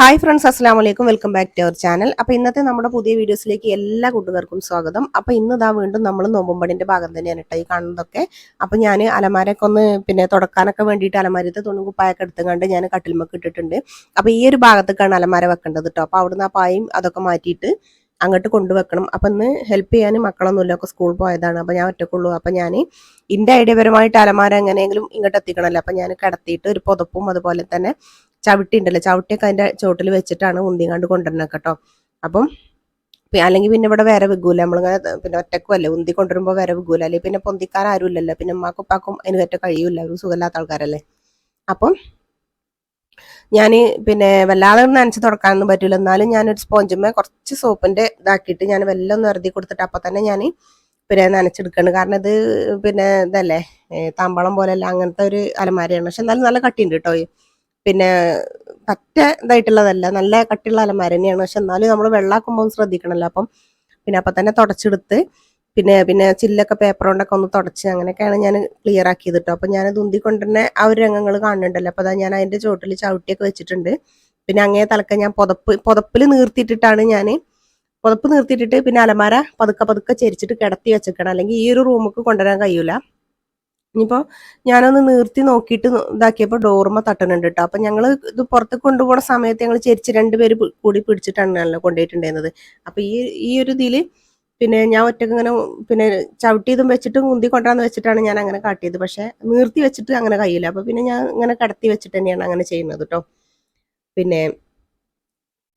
Hi friends അസ്സാം വലൈക്കും welcome back to our channel അപ്പോൾ ഇന്നത്തെ നമ്മുടെ പുതിയ വീഡിയോസിലേക്ക് എല്ലാ കൂട്ടുകാർക്കും സ്വാഗതം. അപ്പോൾ ഇന്ന് ഇതാ വീണ്ടും നമ്മൾ നോമ്പുമ്പടിന്റെ ഭാഗം തന്നെയാണ് കേട്ടോ ഈ കാണുന്നതൊക്കെ. അപ്പോൾ ഞാൻ അലമാരൊക്കെ ഒന്ന് പിന്നെ തുടക്കാനൊക്കെ വേണ്ടിയിട്ട് അലമാരത്തെ തുണി കുപ്പായൊക്കെ എടുത്തുകൊണ്ട് ഞാൻ കട്ടിൽമൊക്കെ ഇട്ടിട്ടുണ്ട്. അപ്പോൾ ഈ ഒരു ഭാഗത്തേക്കാണ് അലമാര വെക്കേണ്ടത് കേട്ടോ. അപ്പോൾ അവിടുന്ന് ആ പായും അതൊക്കെ മാറ്റിയിട്ട് അങ്ങോട്ട് കൊണ്ടുവെക്കണം. അപ്പം ഇന്ന് ഹെൽപ്പ് ചെയ്യാൻ മക്കളൊന്നുമില്ല. ഒക്കെ സ്കൂൾ പോയതാണ്. അപ്പം ഞാൻ ഒറ്റക്കുള്ളൂ. അപ്പം ഞാൻ എന്റെ ഐഡിയപരമായിട്ട് അലമാര എങ്ങനെയെങ്കിലും ഇങ്ങോട്ട് എത്തിക്കണമല്ലോ. അപ്പം ഞാൻ കിടത്തിയിട്ട് ഒരു പുതപ്പും അതുപോലെ തന്നെ ചവിട്ടി ഉണ്ടല്ലോ ചവിട്ടിയൊക്കെ അതിന്റെ ചോട്ടിൽ വെച്ചിട്ടാണ് ഉന്തിങ്ങാണ്ട് കൊണ്ടുവരുന്നത് കേട്ടോ. അപ്പം അല്ലെങ്കിൽ പിന്നെ ഇവിടെ വേറെ വെക്കൂല നമ്മളിങ്ങനെ പിന്നെ ഒറ്റക്കും അല്ലേ. ഉന്തി കൊണ്ടുവരുമ്പോൾ വേറെ വെക്കൂല അല്ലെങ്കിൽ പിന്നെ പൊന്തിക്കാൻ ആരും ഇല്ലല്ലോ. പിന്നെ ഉമ്മാക്കും ഉപ്പാക്കും അതിന് പറ്റ കഴിയൂല ഒരു സുഖമില്ലാത്ത ആൾക്കാരല്ലേ. അപ്പം ഞാൻ പിന്നെ വല്ലാതെ നനച്ച് തുടക്കാനൊന്നും പറ്റില്ല എന്നാലും ഞാനൊരു സ്പോഞ്ചുമ്മ കുറച്ച് സോപ്പിന്റെ ഇതാക്കിയിട്ട് ഞാൻ വെല്ലം ഒന്ന് ഇറതി കൊടുത്തിട്ട് അപ്പം തന്നെ ഞാൻ പിന്നെ നനച്ചെടുക്കണം. കാരണം ഇത് പിന്നെ ഇതല്ലേ തമ്പളം പോലെയല്ല അങ്ങനത്തെ ഒരു അലമാരയാണ്. പക്ഷെ എന്നാലും നല്ല കട്ടിയുണ്ട് കേട്ടോ. പിന്നെ പറ്റ ഇതായിട്ടുള്ളതല്ല നല്ല കട്ടിയുള്ള അലമാര തന്നെയാണ് പക്ഷെ എന്നാലും നമ്മൾ വെള്ളാക്കുമ്പോൾ ശ്രദ്ധിക്കണമല്ലോ അപ്പം പിന്നെ അപ്പം തന്നെ തുടച്ചെടുത്ത് പിന്നെ പിന്നെ ചില്ലൊക്കെ പേപ്പർ കൊണ്ടൊക്കെ ഒന്ന് തുടച്ച് അങ്ങനെയൊക്കെയാണ് ഞാൻ ക്ലിയർ ആക്കിയത് കേട്ടോ അപ്പം ഞാനത് ഉന്തിക്കൊണ്ടുതന്നെ ആ ഒരു രംഗങ്ങൾ കാണുന്നുണ്ടല്ലോ. അപ്പോൾ അതാ ഞാൻ അതിന്റെ ചോട്ടിൽ ചവിട്ടിയൊക്കെ വെച്ചിട്ടുണ്ട്. പിന്നെ അങ്ങേ തലക്ക ഞാൻ പുതപ്പ് പുതപ്പിൽ നീർത്തിയിട്ടിട്ടാണ് ഞാൻ പുതപ്പ് നിർത്തിയിട്ടിട്ട് പിന്നെ അലമാര പതുക്കെ പതുക്കെ ചരിച്ചിട്ട് കിടത്തി വെച്ചേക്കണം. അല്ലെങ്കിൽ ഈ ഒരു റൂമുക്ക് കൊണ്ടുവരാൻ കഴിയൂല. ഇനിയിപ്പോൾ ഞാനൊന്ന് നിർത്തി നോക്കിയിട്ട് ഇതാക്കിയപ്പോ ഡോർമ തട്ടണുണ്ട് കേട്ടോ അപ്പം ഞങ്ങൾ ഇത് പുറത്ത് കൊണ്ടുപോകുന്ന സമയത്ത് ഞങ്ങൾ ചരിച്ച് രണ്ടുപേര് കൂടി പിടിച്ചിട്ടാണല്ലോ കൊണ്ടുപോയിട്ടുണ്ടായിരുന്നത്. അപ്പം ഈ ഈ ഒരു ഇതിൽ പിന്നെ ഞാൻ ഒറ്റയ്ക്ക് ഇങ്ങനെ പിന്നെ ചവിട്ടിയതും വെച്ചിട്ട് മുന്തി കൊണ്ടാന്ന് വെച്ചിട്ടാണ് ഞാൻ അങ്ങനെ കാട്ടിയത്. പക്ഷെ നിർത്തി വെച്ചിട്ട് അങ്ങനെ കഴിയില്ല. അപ്പം പിന്നെ ഞാൻ ഇങ്ങനെ കടത്തി വെച്ചിട്ട് തന്നെയാണ് അങ്ങനെ ചെയ്യുന്നത് കേട്ടോ പിന്നെ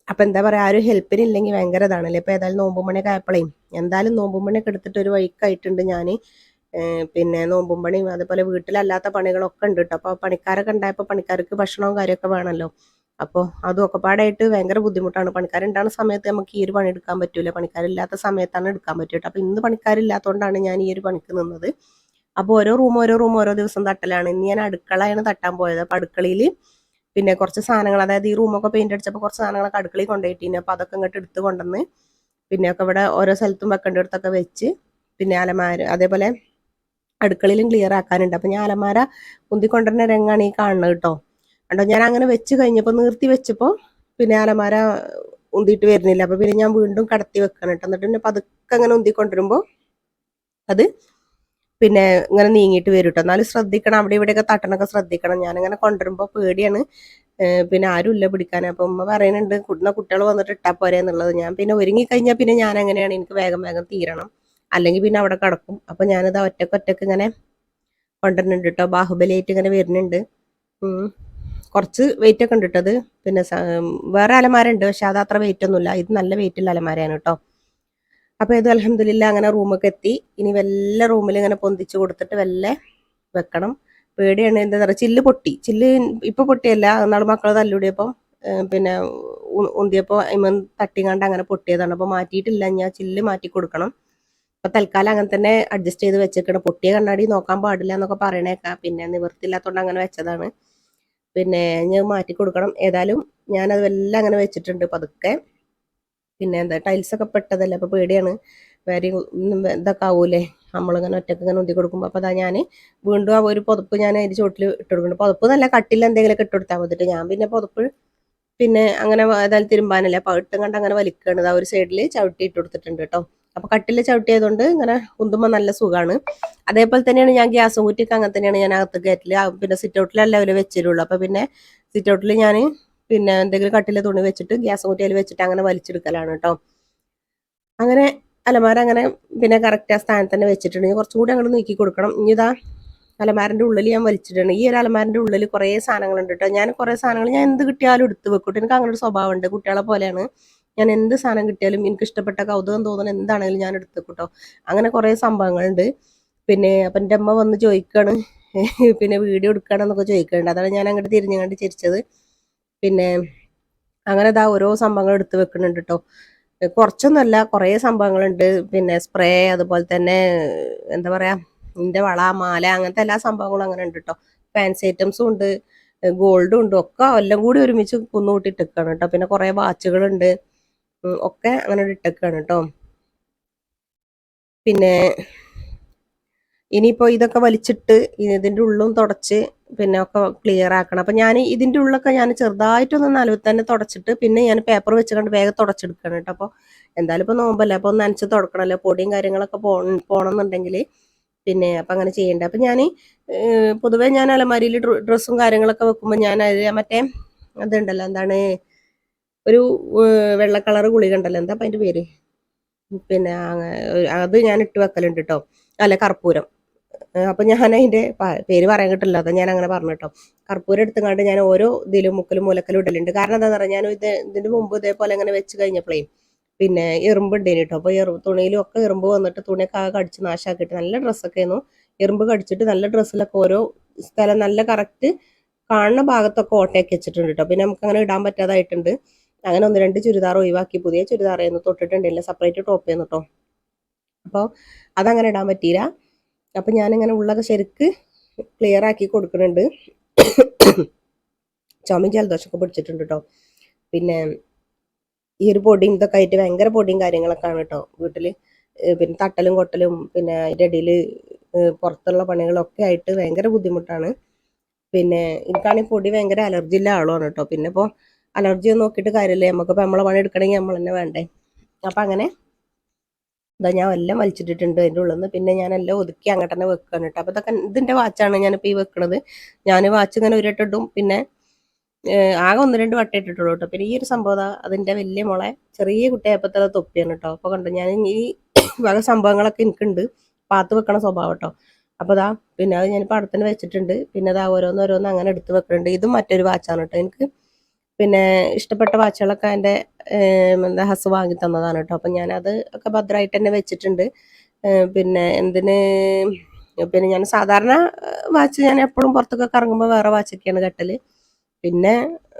അപ്പം എന്താ പറയുക ആരും ഹെൽപ്പിന് ഇല്ലെങ്കിൽ ഭയങ്കര ഇതാണല്ലേ? ഇപ്പൊ ഏതായാലും നോമ്പുമണിയൊക്കെ ആയപ്പോഴേ എന്തായാലും നോമ്പുമണിയൊക്കെ എടുത്തിട്ട് ഒരു വഴിക്കായിട്ടുണ്ട് ഞാൻ പിന്നെ നോമ്പും പണിയും അതുപോലെ വീട്ടിലല്ലാത്ത പണികളൊക്കെ ഉണ്ട് കേട്ടോ അപ്പോൾ പണിക്കാരൊക്കെ ഉണ്ടായപ്പോൾ പണിക്കാർക്ക് ഭക്ഷണവും കാര്യമൊക്കെ വേണമല്ലോ അപ്പോൾ അതും ഒക്കെ പാടായിട്ട് ഭയങ്കര ബുദ്ധിമുട്ടാണ്. പണിക്കാരുണ്ടാകുന്ന സമയത്ത് നമുക്ക് ഈ ഒരു പണി എടുക്കാൻ പറ്റൂല. പണിക്കാരില്ലാത്ത സമയത്താണ് എടുക്കാൻ പറ്റൂട്ടോ അപ്പോൾ ഇന്ന് പണിക്കാരില്ലാത്തതുകൊണ്ടാണ് ഞാൻ ഈ ഒരു പണിക്ക് നിന്നത്. അപ്പോൾ ഓരോ റൂം ഓരോ റൂം ഓരോ ദിവസം തട്ടലാണ്. ഇന്ന് ഞാൻ അടുക്കളയാണ് തട്ടാൻ പോയത്. അപ്പോൾ അടുക്കളയിൽ പിന്നെ കുറച്ച് സാധനങ്ങൾ അതായത് ഈ റൂമൊക്കെ പെയിന്റ് അടിച്ചപ്പോൾ കുറച്ച് സാധനങ്ങളൊക്കെ അടുക്കളയിൽ കൊണ്ടുപോയിട്ടിന്. അപ്പോൾ അതൊക്കെ ഇങ്ങോട്ട് എടുത്ത് കൊണ്ടുവന്ന് പിന്നെ ഒക്കെ ഇവിടെ ഓരോ സ്ഥലത്തും വെക്കേണ്ടിടത്തൊക്കെ വെച്ച് പിന്നെ അലമാര അതേപോലെ അടുക്കളയിലും ക്ലിയർ ആക്കാനുണ്ട്. അപ്പം ഞാൻ അലമാര ഉന്തിക്കൊണ്ടുവരുന്ന രംഗാണ് ഈ കാണുന്നത് കേട്ടോ. കണ്ടോ ഞാൻ അങ്ങനെ വെച്ച് കഴിഞ്ഞപ്പോൾ നിർത്തി വെച്ചപ്പോൾ പിന്നെ അലമാര ഉന്തിയിട്ട് വരുന്നില്ല. അപ്പോൾ പിന്നെ ഞാൻ വീണ്ടും കടത്തി വെക്കണം കേട്ടോ. എന്നിട്ട് പിന്നെ പതുക്കെ അങ്ങനെ ഉന്തിക്കൊണ്ടിരുമ്പോൾ അത് പിന്നെ ഇങ്ങനെ നീങ്ങിയിട്ട് വരും കേട്ടോ. എന്നാലും ശ്രദ്ധിക്കണം. അവിടെ ഇവിടെയൊക്കെ തട്ടണൊക്കെ ശ്രദ്ധിക്കണം. ഞാനിങ്ങനെ കൊണ്ടുവരുമ്പോൾ പേടിയാണ്. പിന്നെ ആരുമില്ല പിടിക്കാൻ അപ്പം ഉമ്മ പറയുന്നുണ്ട് കുട്ടികൾ വന്നിട്ട് ഇട്ടാൽ പോരെ എന്നുള്ളത്. ഞാൻ പിന്നെ ഒരുങ്ങി കഴിഞ്ഞാൽ പിന്നെ ഞാൻ എങ്ങനെയാണ് എനിക്ക് വേഗം വേഗം തീരണം. അല്ലെങ്കിൽ പിന്നെ അവിടെ കിടക്കും. അപ്പം ഞാനിത് ഒറ്റയ്ക്ക് ഒറ്റയ്ക്ക് ഇങ്ങനെ കൊണ്ടുവരുന്നുണ്ട് കേട്ടോ ബാഹുബലിയായിട്ട് ഇങ്ങനെ വരുന്നുണ്ട്. കുറച്ച് വെയിറ്റ് ഒക്കെ ഉണ്ട് കേട്ടത് പിന്നെ വേറെ അലമാരുണ്ട് പക്ഷെ അത് അത്ര വെയിറ്റ് ഒന്നുമില്ല. ഇത് നല്ല വെയിറ്റുള്ള അലമാരയാണ് കേട്ടോ അപ്പോൾ ഇത് അലഹമില്ല അങ്ങനെ റൂമൊക്കെ എത്തി. ഇനി വല്ല റൂമിൽ ഇങ്ങനെ പൊന്തിച്ച് കൊടുത്തിട്ട് വല്ല വെക്കണം. പേടിയാണ് എന്താ പറയുക ചില്ല് പൊട്ടി. ചില്ല് ഇപ്പം പൊട്ടിയല്ല. നാളെ മക്കൾ തല്ലുടിയപ്പം പിന്നെ ഉന്തിയപ്പോൾ ഇമ്മൻ തട്ടിങ്ങാണ്ട് അങ്ങനെ പൊട്ടിയതാണ്. അപ്പോൾ മാറ്റിയിട്ടില്ല. ഞാൻ ചില്ല് മാറ്റി കൊടുക്കണം. അപ്പൊ തൽക്കാലം അങ്ങനെ തന്നെ അഡ്ജസ്റ്റ് ചെയ്ത് വെച്ചേക്കണം. പൊട്ടിയ കണ്ണാടി നോക്കാൻ പാടില്ല എന്നൊക്കെ പറയണേക്കാം. പിന്നെ നിവൃത്തില്ലാത്തതുകൊണ്ട് അങ്ങനെ വെച്ചതാണ്. പിന്നെ ഞാൻ മാറ്റി കൊടുക്കണം. ഏതായാലും ഞാനത് എല്ലാം അങ്ങനെ വെച്ചിട്ടുണ്ട് പതുക്കെ. പിന്നെ എന്താ ടൈൽസ് ഒക്കെ പെട്ടതല്ലേ? അപ്പൊ പേടിയാണ്. വേറെ ഇതൊക്കെ ആവൂലേ? നമ്മളിങ്ങനെ ഒറ്റയ്ക്ക് ഇങ്ങനെ ഉന്തി കൊടുക്കുമ്പോൾ അപ്പോൾ അതാ ഞാൻ വീണ്ടും ആ ഒരു പുതപ്പ് ഞാൻ അതിന്റെ ചോട്ടിൽ ഇട്ട് കൊടുക്കുന്നുണ്ട്. പുതപ്പ് നല്ല കട്ടിൽ എന്തെങ്കിലുമൊക്കെ ഇട്ട് കൊടുത്താൽ മതിട്ട്. ഞാൻ പിന്നെ പുതപ്പ് പിന്നെ അങ്ങനെ ഏതായാലും തിരുമ്പാനല്ലേ? അപ്പോൾ ഇട്ടും കണ്ട് അങ്ങനെ വലിക്കുകയാണ് ആ ഒരു സൈഡിൽ ചവിട്ടി ഇട്ട് കൊടുത്തിട്ടുണ്ട് കേട്ടോ. അപ്പോൾ കട്ടിൽ ചവിട്ടിയതുകൊണ്ട് ഇങ്ങനെ ഉന്തുമ്പോൾ നല്ല സുഖമാണ് അതേപോലെ തന്നെയാണ് ഞാൻ ഗ്യാസ് കുറ്റിക്ക് അങ്ങനെ തന്നെയാണ് ഞാൻ അകത്ത് കയറ്റിൽ. പിന്നെ സിറ്റ് ഔട്ടിലല്ല അവർ വെച്ചിട്ടുള്ളൂ അപ്പോൾ പിന്നെ സിറ്റ് ഔട്ടിൽ ഞാൻ പിന്നെ എന്തെങ്കിലും കട്ടിൽ തുണി വെച്ചിട്ട് ഗ്യാസ് കുറ്റിയിൽ വെച്ചിട്ട് അങ്ങനെ വലിച്ചെടുക്കലാണ് കേട്ടോ അങ്ങനെ അലമാര അങ്ങനെ പിന്നെ കറക്റ്റ് ആ സ്ഥാനത്ത് തന്നെ വെച്ചിട്ടുണ്ട്. കുറച്ചുകൂടി കുറച്ചും കൂടി അങ്ങോട്ട് നീക്കി കൊടുക്കണം. ഇനി ഇതാ അലമാരന്റെ ഉള്ളിൽ ഞാൻ വലിച്ചിട്ടുണ്ട് ഈ ഒരു അലമാരന്റെ ഉള്ളിൽ കുറേ സാധനങ്ങളുണ്ട് കേട്ടോ ഞാൻ കുറേ സാധനങ്ങൾ ഞാൻ എന്ത് കിട്ടിയാലും എടുത്ത് വെക്കും എനിക്ക് അങ്ങനെ ഒരു സ്വഭാവമുണ്ട് കുട്ടികളെ പോലെയാണ്. ഞാൻ എന്ത് സാധനം കിട്ടിയാലും എനിക്ക് ഇഷ്ടപ്പെട്ട കൗതുകം തോന്നുന്ന എന്താണെങ്കിലും ഞാൻ എടുത്തേക്കൂട്ടോ. അങ്ങനെ കുറേ സംഭവങ്ങളുണ്ട്. പിന്നെ അപ്പം എന്റെ അമ്മ വന്ന് ചോദിക്കാണ്. പിന്നെ വീഡിയോ എടുക്കണമെന്നൊക്കെ ചോദിക്കുന്നുണ്ട് അതാണ് ഞാൻ അങ്ങോട്ട് തിരിഞ്ഞുകൊണ്ട് ചിരിച്ചത്. പിന്നെ അങ്ങനെ ഇതാ ഓരോ സംഭവങ്ങൾ എടുത്ത് വെക്കുന്നുണ്ട് കേട്ടോ കുറച്ചൊന്നുമല്ല കുറേ സംഭവങ്ങളുണ്ട്. പിന്നെ സ്പ്രേ അതുപോലെ തന്നെ എന്താ പറയാ എന്റെ വള മാല അങ്ങനത്തെ എല്ലാ സംഭവങ്ങളും അങ്ങനെ ഉണ്ട് കേട്ടോ ഫാൻസി ഐറ്റംസും ഉണ്ട് ഗോൾഡും ഉണ്ട്. ഒക്കെ എല്ലാം കൂടി ഒരുമിച്ച് കുന്നുകൂട്ടി ഇട്ടേക്കാണ് കേട്ടോ പിന്നെ കുറേ വാച്ചുകളുണ്ട്. ഒക്കെ അങ്ങനെ ഇട്ടേക്കാണ് കേട്ടോ പിന്നെ ഇനിയിപ്പോൾ ഇതൊക്കെ വലിച്ചിട്ട് ഇതിന്റെ ഉള്ളും തുടച്ച് പിന്നെ ഒക്കെ ക്ലിയർ ആക്കണം. അപ്പം ഞാൻ ഇതിന്റെ ഉള്ളൊക്കെ ഞാൻ ചെറുതായിട്ടൊന്ന് നനവ് തന്നെ തുടച്ചിട്ട് പിന്നെ ഞാൻ പേപ്പർ വെച്ച് കണ്ട് വേഗം തുടച്ചെടുക്കണം കേട്ടോ അപ്പോൾ എന്തായാലും ഇപ്പോൾ നോമ്പല്ലേ അപ്പോൾ ഒന്ന് നനച്ച് തുടക്കണമല്ലോ പൊടിയും കാര്യങ്ങളൊക്കെ പോ പോകണമെന്നുണ്ടെങ്കിൽ പിന്നെ അപ്പം അങ്ങനെ ചെയ്യേണ്ടത് അപ്പം ഞാൻ പൊതുവേ ഞാൻ അലമാരിയിൽ ഡ്രസ്സും കാര്യങ്ങളൊക്കെ വെക്കുമ്പോൾ ഞാൻ അത് മറ്റേ അതുണ്ടല്ലോ എന്താണ് ഒരു വെള്ള കളർ ഗുളിക ഉണ്ടല്ലോ. എന്താ അപ്പം അതിന്റെ പേര്? പിന്നെ അത് ഞാൻ ഇട്ട് വെക്കലുണ്ട് കേട്ടോ അല്ല കർപ്പൂരം. അപ്പം ഞാൻ അതിന്റെ പേര് പറയാൻ കിട്ടില്ല. അതാ ഞാൻ അങ്ങനെ പറഞ്ഞു കേട്ടോ കർപ്പൂരം എടുത്തുകൊണ്ട് ഞാൻ ഓരോ ഇതിലും മുക്കലും മൂലക്കലും ഇടലുണ്ട്. കാരണം എന്താ പറഞ്ഞാൽ ഞാൻ ഇത് ഇതിന്റെ മുമ്പ് ഇതേപോലെ അങ്ങനെ വെച്ച് കഴിഞ്ഞപ്പോഴേ പിന്നെ എറുമ്പ് ഉണ്ടേനു കേട്ടോ അപ്പൊ എറു തുണിയിലും ഒക്കെ എറുമ്പ് വന്നിട്ട് തുണിയൊക്കെ ആകെ കടിച്ച് നാശാക്കിയിട്ട് നല്ല ഡ്രസ്സൊക്കെ ആയിരുന്നു. എറുമ്പ് കടിച്ചിട്ട് നല്ല ഡ്രസ്സിലൊക്കെ ഓരോ സ്ഥലം നല്ല കറക്റ്റ് കാണുന്ന ഭാഗത്തൊക്കെ ഓട്ടയൊക്കെ വെച്ചിട്ടുണ്ട് കേട്ടോ പിന്നെ നമുക്ക് അങ്ങനെ ഇടാൻ പറ്റാതായിട്ടുണ്ട്. അങ്ങനെ ഒന്ന് രണ്ട് ചുരിദാർ ഒഴിവാക്കി പുതിയ ചുരിദാറായിരുന്നു തൊട്ടിട്ടുണ്ടില്ല സെപ്പറേറ്റ് ടോപ്പ് ചെയ്യുന്നു കേട്ടോ അപ്പോൾ അതങ്ങനെ ഇടാൻ പറ്റിയില്ല. അപ്പം ഞാനിങ്ങനെ ഉള്ളൊക്കെ ശരിക്ക് ക്ലിയർ ആക്കി കൊടുക്കുന്നുണ്ട്. ചുമയും ജലദോഷമൊക്കെ പിടിച്ചിട്ടുണ്ട് കേട്ടോ പിന്നെ ഈ ഒരു പൊടിയും ഇതൊക്കെ ആയിട്ട് ഭയങ്കര പൊടിയും കാര്യങ്ങളൊക്കെ ആണ് കേട്ടോ വീട്ടിൽ പിന്നെ തട്ടലും കൊട്ടലും പിന്നെ അതിന്റെ ഇടയിൽ പുറത്തുള്ള പണികളൊക്കെ ആയിട്ട് ഭയങ്കര ബുദ്ധിമുട്ടാണ്. പിന്നെ എനിക്കാണെങ്കിൽ പൊടി ഭയങ്കര അലർജി ഉള്ള കേട്ടോ പിന്നെ ഇപ്പോൾ അലർജി നോക്കിയിട്ട് കാര്യമില്ല. നമുക്കിപ്പോൾ നമ്മളെ പണി എടുക്കണമെങ്കിൽ നമ്മൾ തന്നെ വേണ്ടേ. അപ്പം അങ്ങനെ ഇതാ ഞാൻ എല്ലാം വലിച്ചിട്ടിട്ടുണ്ട് അതിന്റെ ഉള്ളിൽ നിന്ന് പിന്നെ ഞാൻ എല്ലാം ഒതുക്കി അങ്ങോട്ട് തന്നെ വെക്കുകയാണ് കേട്ടോ. അപ്പോൾ ഇതൊക്കെ ഇതിന്റെ വാച്ചാണ് ഞാനിപ്പോൾ ഈ വെക്കണത്. ഞാൻ വാച്ച് ഇങ്ങനെ ഉരുട്ടിട്ടും പിന്നെ ആകെ ഒന്ന് രണ്ട് വട്ടം ഇട്ടിട്ടുള്ളൂ കേട്ടോ. പിന്നെ ഈ ഒരു സംഭവം അതിന്റെ വലിയ മുളെ ചെറിയ കുട്ടിയായപ്പോൾ തൊപ്പിയാണ് കേട്ടോ. അപ്പോൾ കണ്ടു ഞാൻ ഈ വക സംഭവങ്ങളൊക്കെ എനിക്കുണ്ട്. പാത്ത് വെക്കണ സ്വഭാവം കേട്ടോ. അപ്പോൾ അതാ പിന്നെ അത് ഞാനിപ്പോൾ അടുത്തന്നെ വെച്ചിട്ടുണ്ട്. പിന്നെ അതാ ഓരോന്ന് ഓരോന്ന് അങ്ങനെ എടുത്ത് വെക്കുന്നുണ്ട് ഇതും മറ്റൊരു വാച്ചാണ് കേട്ടോ. എനിക്ക് പിന്നെ ഇഷ്ടപ്പെട്ട വാച്ചുകളൊക്കെ എന്റെ എന്താ ഹസ് വാങ്ങി തന്നതാണ് കേട്ടോ. അപ്പം ഞാനത് ഒക്കെ ഭദ്രമായിട്ട് തന്നെ വെച്ചിട്ടുണ്ട്. പിന്നെ എന്തിന് പിന്നെ ഞാൻ സാധാരണ വാച്ച് ഞാൻ എപ്പോഴും പുറത്തൊക്കെ കറങ്ങുമ്പോൾ വേറെ വാച്ചൊക്കെയാണ് കെട്ടൽ പിന്നെ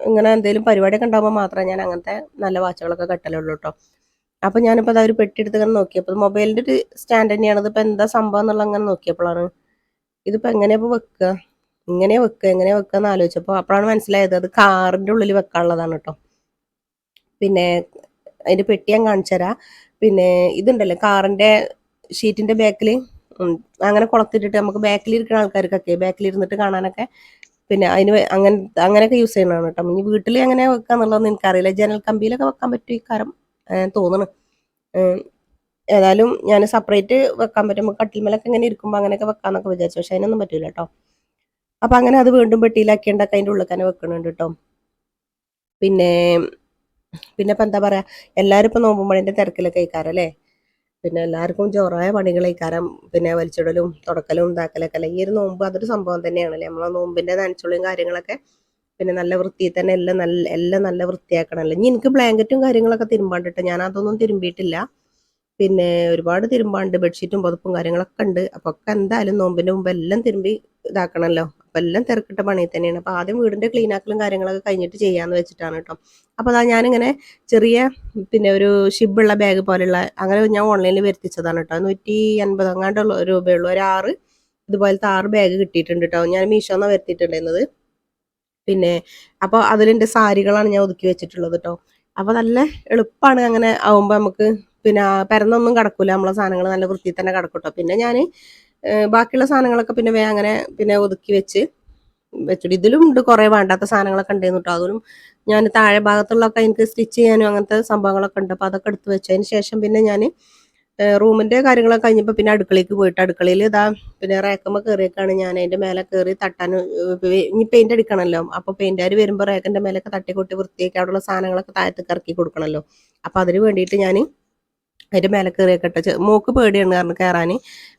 ഇങ്ങനെ എന്തെങ്കിലും പരിപാടിയൊക്കെ ഉണ്ടാകുമ്പോൾ മാത്രമേ ഞാൻ അങ്ങനത്തെ നല്ല വാച്ചുകളൊക്കെ കെട്ടലുള്ളൂ കേട്ടോ. അപ്പം ഞാനിപ്പോൾ അതൊരു പെട്ടി എടുത്ത് ഇങ്ങനെ നോക്കിയപ്പോൾ മൊബൈലിന്റെ ഒരു സ്റ്റാൻഡ് തന്നെയാണ്. ഇതിപ്പോൾ എന്താ സംഭവം എന്നുള്ള അങ്ങനെ നോക്കിയപ്പോഴാണ്. ഇതിപ്പോൾ എങ്ങനെയാണ് ഇപ്പോൾ വെക്കുക? ഇങ്ങനെ വെക്കുക എങ്ങനെ വെക്കുക എന്ന് ആലോചിച്ചപ്പോൾ അപ്പോഴാണ് മനസ്സിലായത് അത് കാറിന്റെ ഉള്ളിൽ വെക്കാനുള്ളതാണ് കേട്ടോ പിന്നെ അതിന്റെ പെട്ടി ഞാൻ കാണിച്ചു തരാം. പിന്നെ ഇതുണ്ടല്ലോ കാറിന്റെ ഷീറ്റിന്റെ ബാക്കിൽ അങ്ങനെ കുളത്തിട്ടിട്ട് നമുക്ക് ബാക്കിൽ ഇരിക്കുന്ന ആൾക്കാർക്കൊക്കെ ബാക്കിൽ ഇരുന്നിട്ട് കാണാനൊക്കെ പിന്നെ അതിന് അങ്ങനെ അങ്ങനെയൊക്കെ യൂസ് ചെയ്യണതാണ് കേട്ടോ ഇനി വീട്ടിൽ എങ്ങനെ വെക്കുക എന്നുള്ളതൊന്നും എനിക്കറിയില്ല. ജനൽ കമ്പിയിലൊക്കെ വെക്കാൻ പറ്റും ഈ കാരം തോന്നണം. ഏതായാലും ഞാൻ സെപ്പറേറ്റ് വെക്കാൻ പറ്റും. കട്ടിൽമേലൊക്കെ ഇങ്ങനെ ഇരിക്കുമ്പോൾ അങ്ങനെയൊക്കെ വെക്കാന്നൊക്കെ വിചാരിച്ചു. പക്ഷെ അതിനൊന്നും പറ്റില്ല കേട്ടോ അപ്പം അങ്ങനെ അത് വീണ്ടും പെട്ടിയിലാക്കിയുണ്ടൊക്കെ അതിന്റെ ഉള്ളിൽ തന്നെ വെക്കണുണ്ട് കേട്ടോ പിന്നെ പിന്നെ ഇപ്പം എന്താ പറയുക എല്ലാവരും ഇപ്പം നോമ്പുമ്പഴിന്റെ തിരക്കിലൊക്കെ കഴിക്കാറല്ലേ പിന്നെ എല്ലാവർക്കും ചോറായ പണികൾ കഴിക്കാരം പിന്നെ വലിച്ചിടലും തുടക്കലും ഇതാക്കലൊക്കെ അല്ലേ? ഈ ഒരു നോമ്പ് അതൊരു സംഭവം തന്നെയാണ് അല്ലേ? നമ്മളെ നോമ്പിന്റെ നനച്ചുള്ളിയും കാര്യങ്ങളൊക്കെ പിന്നെ നല്ല വൃത്തിയിൽ തന്നെ എല്ലാം നല്ല എല്ലാം നല്ല വൃത്തിയാക്കണമല്ലോ ഇനി എനിക്ക് ബ്ലാങ്കറ്റും കാര്യങ്ങളൊക്കെ തിരുമ്പാണ്ടിട്ട് ഞാൻ അതൊന്നും തിരുമ്പിയിട്ടില്ല. പിന്നെ ഒരുപാട് തിരുമ്പാണ്ട് ബെഡ്ഷീറ്റും പുതപ്പും കാര്യങ്ങളൊക്കെ ഉണ്ട്. അപ്പോൾ ഒക്കെ എന്തായാലും നോമ്പിന്റെ മുമ്പ് എല്ലാം തിരുമ്പി ഇതാക്കണമല്ലോ അപ്പം എല്ലാം തിരക്കിട്ട പണി തന്നെയാണ്. അപ്പോൾ ആദ്യം വീടിന്റെ ക്ലീനാക്കലും കാര്യങ്ങളൊക്കെ കഴിഞ്ഞിട്ട് ചെയ്യാമെന്ന് വെച്ചിട്ടാണ് കേട്ടോ അപ്പോൾ അതാ ഞാനിങ്ങനെ ചെറിയ പിന്നെ ഒരു ഷിബുള്ള ബാഗ് പോലെയുള്ള അങ്ങനെ ഞാൻ ഓൺലൈനിൽ വരുത്തിച്ചതാണ് കേട്ടോ നൂറ്റി അൻപത് അങ്ങാണ്ടുള്ള രൂപയുള്ളൂ. ഒരു ആറ് ഇതുപോലത്തെ ആറ് ബാഗ് കിട്ടിയിട്ടുണ്ട് കേട്ടോ ഞാൻ മീഷോന്നാണ് വരുത്തിയിട്ടുണ്ടായിരുന്നത്. പിന്നെ അപ്പോൾ അതിലെന്റെ സാരികളാണ് ഞാൻ ഒതുക്കി വെച്ചിട്ടുള്ളത് കേട്ടോ അപ്പോൾ നല്ല എളുപ്പമാണ് അങ്ങനെ ആവുമ്പോൾ നമുക്ക് പിന്നെ പരന്നൊന്നും കിടക്കൂല. നമ്മളെ സാധനങ്ങൾ നല്ല വൃത്തിയിൽ തന്നെ കിടക്കും കേട്ടോ പിന്നെ ഞാൻ ബാക്കിയുള്ള സാധനങ്ങളൊക്കെ പിന്നെ വേ അങ്ങനെ പിന്നെ ഒതുക്കി വെച്ച് വെച്ചിട്ട്. ഇതിലും ഉണ്ട് കുറേ വേണ്ടാത്ത സാധനങ്ങളൊക്കെ ഉണ്ടായിരുന്നു കേട്ടോ. അതിലും ഞാൻ താഴെ ഭാഗത്തുള്ളൊക്കെ എനിക്ക് സ്റ്റിച്ച് ചെയ്യാനും അങ്ങനത്തെ സംഭവങ്ങളൊക്കെ ഉണ്ട്. അപ്പോൾ അതൊക്കെ എടുത്ത് വെച്ചതിന് ശേഷം പിന്നെ ഞാൻ റൂമിന്റെ കാര്യങ്ങളൊക്കെ കഴിഞ്ഞപ്പോൾ പിന്നെ അടുക്കളയ്ക്ക് പോയിട്ട്. അടുക്കളയിൽ ഇതാ പിന്നെ റേക്കമ്മ കയറിയേക്കാണ് ഞാൻ അതിന്റെ മേലെ കയറി തട്ടാൻ ഇനി പെയിന്റ് അടിക്കണമല്ലോ അപ്പോൾ പെയിന്റുകാർ വരുമ്പോൾ റാക്കിന്റെ മേലൊക്കെ തട്ടിക്കൊട്ടി വൃത്തിയാക്കി അവിടെയുള്ള സാധനങ്ങളൊക്കെ താഴത്തേക്ക് ഇറക്കി കൊടുക്കണമല്ലോ അപ്പോൾ അതിന് വേണ്ടിയിട്ട് ഞാൻ അതിന്റെ മേലെ കയറിയൊക്കെ മോക്ക് പേടിയാണ് കാരണം കയറാൻ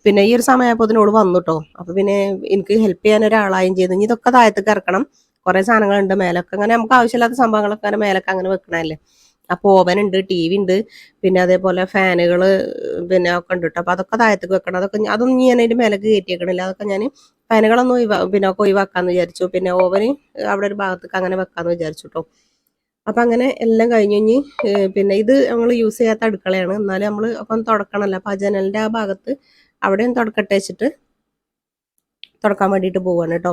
പിന്നെ ഈ ഒരു സമയമായപ്പോൾ അതിനോട് വന്നു കേട്ടോ അപ്പോൾ പിന്നെ എനിക്ക് ഹെൽപ്പ് ചെയ്യാൻ ഒരാളായും ചെയ്തു. ഇനി ഇതൊക്കെ താഴത്തേക്ക് ഇറക്കണം. കുറേ സാധനങ്ങളുണ്ട് മേലൊക്കെ. അങ്ങനെ നമുക്ക് ആവശ്യമില്ലാത്ത സംഭവങ്ങളൊക്കെ അങ്ങനെ മേലൊക്കെ അങ്ങനെ വെക്കണമല്ലേ അപ്പോൾ ഉണ്ട് ടി വി ഉണ്ട് പിന്നെ അതേപോലെ ഫാനുകൾ പിന്നെ ഒക്കെ ഉണ്ട് കേട്ടോ അപ്പോൾ അതൊക്കെ താഴത്തേക്ക് വെക്കണം. അതൊക്കെ അതൊന്നും ഞാൻ അതിന്റെ മേലേക്ക് കയറ്റി വെക്കണില്ല അതൊക്കെ ഞാൻ ഫാനുകളൊന്നും ഒഴിവാ പിന്നെ ഒക്കെ ഒഴിവാക്കാമെന്ന് വിചാരിച്ചു. പിന്നെ ഓവന് അവിടെ ഒരു ഭാഗത്തേക്ക് അങ്ങനെ വെക്കാമെന്ന് വിചാരിച്ചു കേട്ടോ അപ്പം അങ്ങനെ എല്ലാം കഴിഞ്ഞ് കഴിഞ്ഞ് പിന്നെ ഇത് നമ്മൾ യൂസ് ചെയ്യാത്ത അടുക്കളയാണ്. എന്നാലും നമ്മൾ അപ്പം തുടക്കണമല്ലോ അപ്പം ആ ജനലിന്റെ ആ ഭാഗത്ത് അവിടെയും തുടക്കട്ടെ വെച്ചിട്ട് തുടക്കാൻ വേണ്ടിയിട്ട് പോവാണ് കേട്ടോ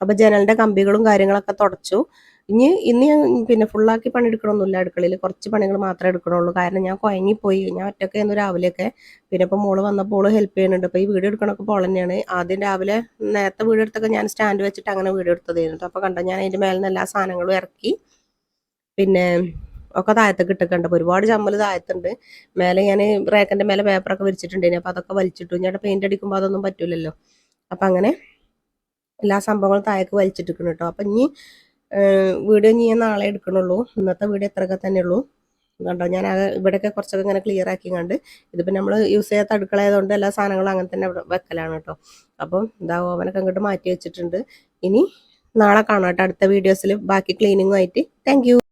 അപ്പം ജനലിന്റെ കമ്പികളും കാര്യങ്ങളൊക്കെ തുടച്ചു. ഇനി ഇന്ന് ഞാൻ പിന്നെ ഫുള്ളാക്കി പണിയെടുക്കണമൊന്നുമില്ല അടുക്കളയിൽ കുറച്ച് പണികൾ മാത്രമേ എടുക്കണുള്ളൂ. കാരണം ഞാൻ കുഴങ്ങിപ്പോയി ഞാൻ ഒറ്റയ്ക്ക് ഇന്ന് രാവിലെയൊക്കെ. പിന്നെ ഇപ്പോൾ മോൾ വന്നപ്പോൾ മോൾ ഹെൽപ്പ് ചെയ്യുന്നുണ്ട്. അപ്പോൾ ഈ വീഡിയോ എടുക്കണമൊക്കെ പോൾ തന്നെയാണ്. ആദ്യം രാവിലെ നേരത്തെ വീഡിയോ എടുത്തൊക്കെ ഞാൻ സ്റ്റാൻഡ് വെച്ചിട്ട് അങ്ങനെ വീഡിയോ എടുത്തതായിരുന്നു അപ്പോൾ കണ്ടോ ഞാൻ അതിന്റെ മേലെ നിന്ന് എല്ലാ സാധനങ്ങളും ഇറക്കി. പിന്നെ ഒക്കെ താഴത്തേക്ക് അപ്പോൾ ഒരുപാട് ചമ്മൽ താഴത്തുണ്ട്. മേലെ ഞാൻ റേക്കന്റെ മേലെ പേപ്പറൊക്കെ വിരിച്ചിട്ടുണ്ടായിരുന്നു അപ്പോൾ അതൊക്കെ വലിച്ചിട്ടു. ഞാൻ പെയിന്റ് അടിക്കുമ്പോൾ അതൊന്നും പറ്റൂലല്ലോ. അപ്പം അങ്ങനെ എല്ലാ സംഭവങ്ങളും താഴേക്ക് വലിച്ചിട്ടിരിക്കണം കേട്ടോ. അപ്പം ഇനി വീഡിയോ ഇനി ഞാൻ നാളെ എടുക്കണുള്ളൂ. ഇന്നത്തെ വീഡിയോ എത്രയൊക്കെ തന്നെ ഉള്ളൂ കണ്ടോ? ഞാൻ ഇവിടെയൊക്കെ കുറച്ചൊക്കെ ഇങ്ങനെ ക്ലിയർ ആക്കി കണ്ട് ഇതിപ്പോൾ നമ്മൾ യൂസ് ചെയ്യാത്ത അടുക്കളയതുകൊണ്ട് എല്ലാ സാധനങ്ങളും അങ്ങനെ തന്നെ വെക്കലാണ് കേട്ടോ. അപ്പം ഇതാ ഓവനൊക്കെ അങ്ങോട്ട് മാറ്റി വെച്ചിട്ടുണ്ട്. ഇനി നാളെ കാണാം കേട്ടോ. അടുത്ത വീഡിയോസിൽ ബാക്കി ക്ലീനിങ്ങുമായിട്ട് താങ്ക്